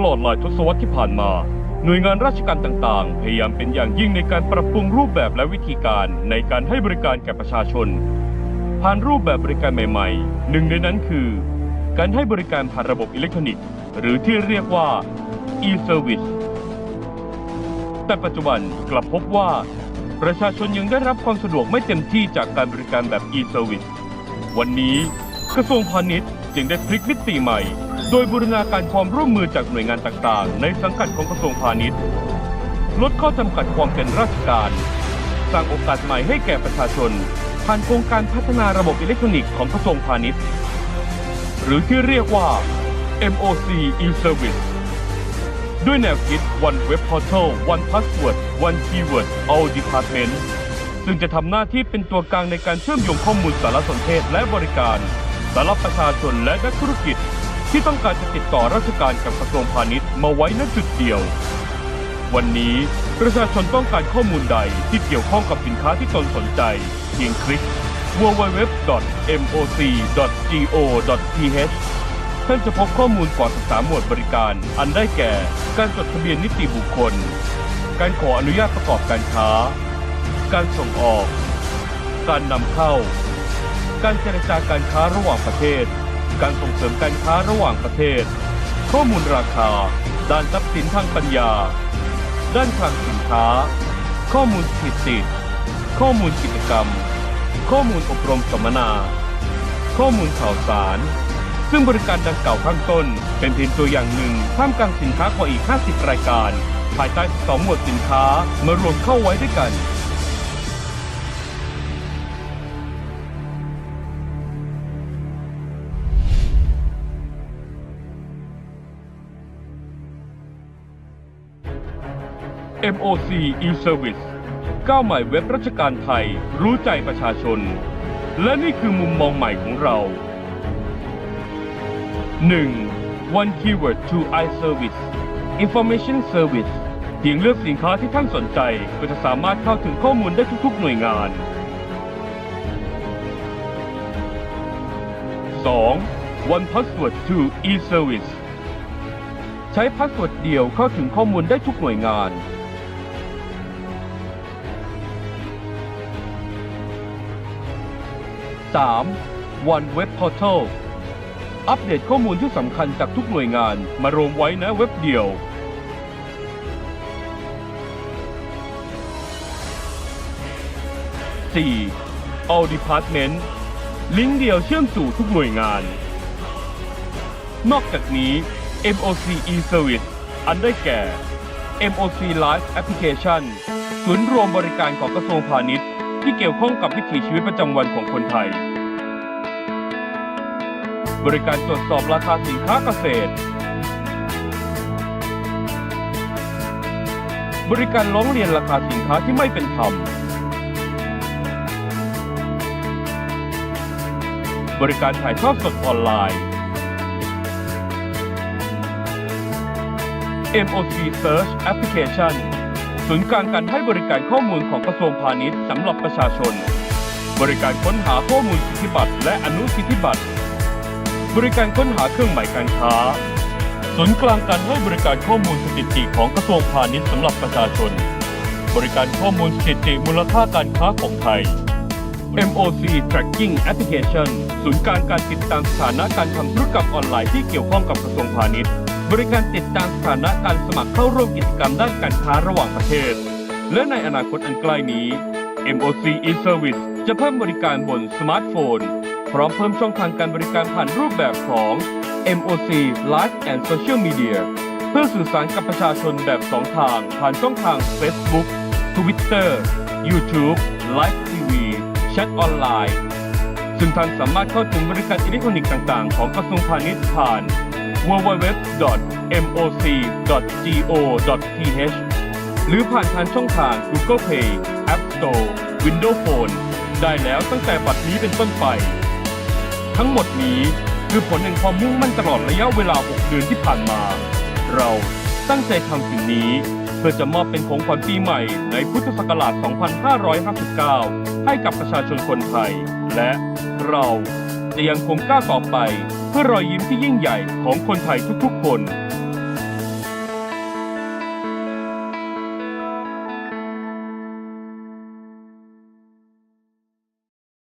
ตลอดหลายทศวรรษที่ผ่านมา หน่วยงานราชการต่างๆ พยายามเป็นอย่างยิ่งในการปรับปรุงรูปแบบและวิธีการในการให้บริการแก่ประชาชน ผ่านรูปแบบบริการใหม่ๆ หนึ่งในนั้นคือ การให้บริการผ่านระบบอิเล็กทรอนิกส์ หรือที่เรียกว่า e-service แต่ปัจจุบันกลับพบว่า ประชาชนยังได้รับความสะดวกไม่เต็มที่จากการบริการแบบ e-service วันนี้กระทรวงพาณิชย์จึงได้พลิกมิติใหม่ โดยบูรณาการความร่วมมือจากหน่วยงานต่างๆ ในสังกัดของกระทรวงพาณิชย์ ลดข้อจำกัดความเป็นราชการ สร้างโอกาสใหม่ให้แก่ประชาชน ผ่านโครงการพัฒนาระบบอิเล็กทรอนิกส์ของกระทรวงพาณิชย์ หรือที่เรียกว่า MOC e-service ด้วยแนวคิด One Web Portal One Password One Keyword All Department ซึ่งจะทำหน้าที่เป็นตัวกลางในการเชื่อมโยงข้อมูลสารสนเทศและบริการสำหรับประชาชนและนักธุรกิจ ที่ต้องการจะติดต่อราชการกับกระทรวงพาณิชย์มาไว้ณจุดเดียว วันนี้ประชาชนต้องการข้อมูลใดที่เกี่ยวข้องกับสินค้าที่ตนสนใจ เพียงคลิก www.moc.go.th ท่านจะพบข้อมูลกว่า13หมวดบริการ อันได้แก่ การจดทะเบียนนิติบุคคล การขออนุญาตประกอบการค้า การส่งออก การนำเข้า การเจรจาการค้าระหว่างประเทศ การส่งเสริมการค้าระหว่างประเทศ ข้อมูลราคา ด้านทรัพย์สินทางปัญญา ด้านคลังสินค้า ข้อมูลสถิติข้อมูลกิจกรรม ข้อมูลอบรมสัมมนา ข้อมูลข่าวสาร ซึ่งบริการดังกล่าวข้างต้น เป็นเพียงตัวอย่างหนึ่งท่ามกลางสินค้ากว่าอีก 50 รายการ ภายใต้ 12 หมวดสินค้ามารวมเข้าไว้ด้วยกัน MOC e-Service ก้าวใหม่เว็บราชการไทย รู้ใจประชาชน และนี่คือมุมมองใหม่ของเรา 1. One keyword to iService Information Service เพียงเลือกสินค้าที่ท่านสนใจก็จะสามารถเข้าถึงข้อมูลได้ทุกๆหน่วยงาน 2. One password to e-service ใช้พาสเวิร์ดเดียวเข้าถึงข้อมูลได้ทุกหน่วยงาน 3. One Web Portal อัปเดตข้อมูลที่สำคัญจากทุกหน่วยงานมารวมไว้ในเว็บเดียว 4. All Department ลิงก์เดียวเชื่อมสู่ทุกหน่วยงาน นอกจากนี้ MOC e-Service อันได้แก่ MOC Live Application ศูนย์รวมบริการของกระทรวงพาณิชย์ ที่เกี่ยวข้องกับวิถีชีวิตประจำวันของคนไทย บริการตรวจสอบราคาสินค้าเกษตร บริการร้องเรียนราคาสินค้าที่ไม่เป็นธรรม บริการถ่ายทอดสดออนไลน์ MOC Search Application ศูนย์กลางการให้บริการข้อมูลของกระทรวงพาณิชย์สำหรับประชาชน บริการค้นหาข้อมูลสิทธิบัตรและอนุสิทธิบัตร บริการค้นหาเครื่องหมายการค้า ศูนย์กลางการให้บริการข้อมูลสถิติของกระทรวงพาณิชย์สำหรับประชาชน บริการข้อมูลสถิติมูลค่าการค้าของไทย MOC Tracking Application ศูนย์กลางการติดตามสถานะการทำธุรกรรมออนไลน์ที่เกี่ยวข้องกับกระทรวงพาณิชย์ บริการติดตามสถานะการสมัครเข้าร่วมกิจกรรมด้านการค้าระหว่างประเทศ และในอนาคตอันใกล้นี้ MOC e-Service จะเพิ่มบริการบนสมาร์ทโฟน พร้อมเพิ่มช่องทางการบริการผ่านรูปแบบของ MOC Live and Social Media เพื่อสื่อสารกับประชาชนแบบ2ทาง ผ่านช่องทาง Facebook Twitter YouTube Live TV แชทออนไลน์ ซึ่งท่านสามารถเข้าถึงบริการอิเล็กทรอนิกส์ต่าง ๆ ของกระทรวงพาณิชย์ผ่าน www.moc.go.th หรือผ่านทางช่องทาง Google Play App Store Windows Phone ได้แล้วตั้งแต่บัดนี้เป็นต้นไป ทั้งหมดนี้คือผลแห่งความมุ่งมั่นตลอดระยะเวลา 6 เดือนที่ผ่านมา เราตั้งใจทำสิ่งนี้เพื่อจะมอบเป็นของขวัญปีใหม่ในพุทธศักราช 2559 ให้กับประชาชนคนไทย และเรา จะยังคงก้าวต่อไป เพื่อรอยยิ้มที่ยิ่งใหญ่ของคนไทยทุกๆคน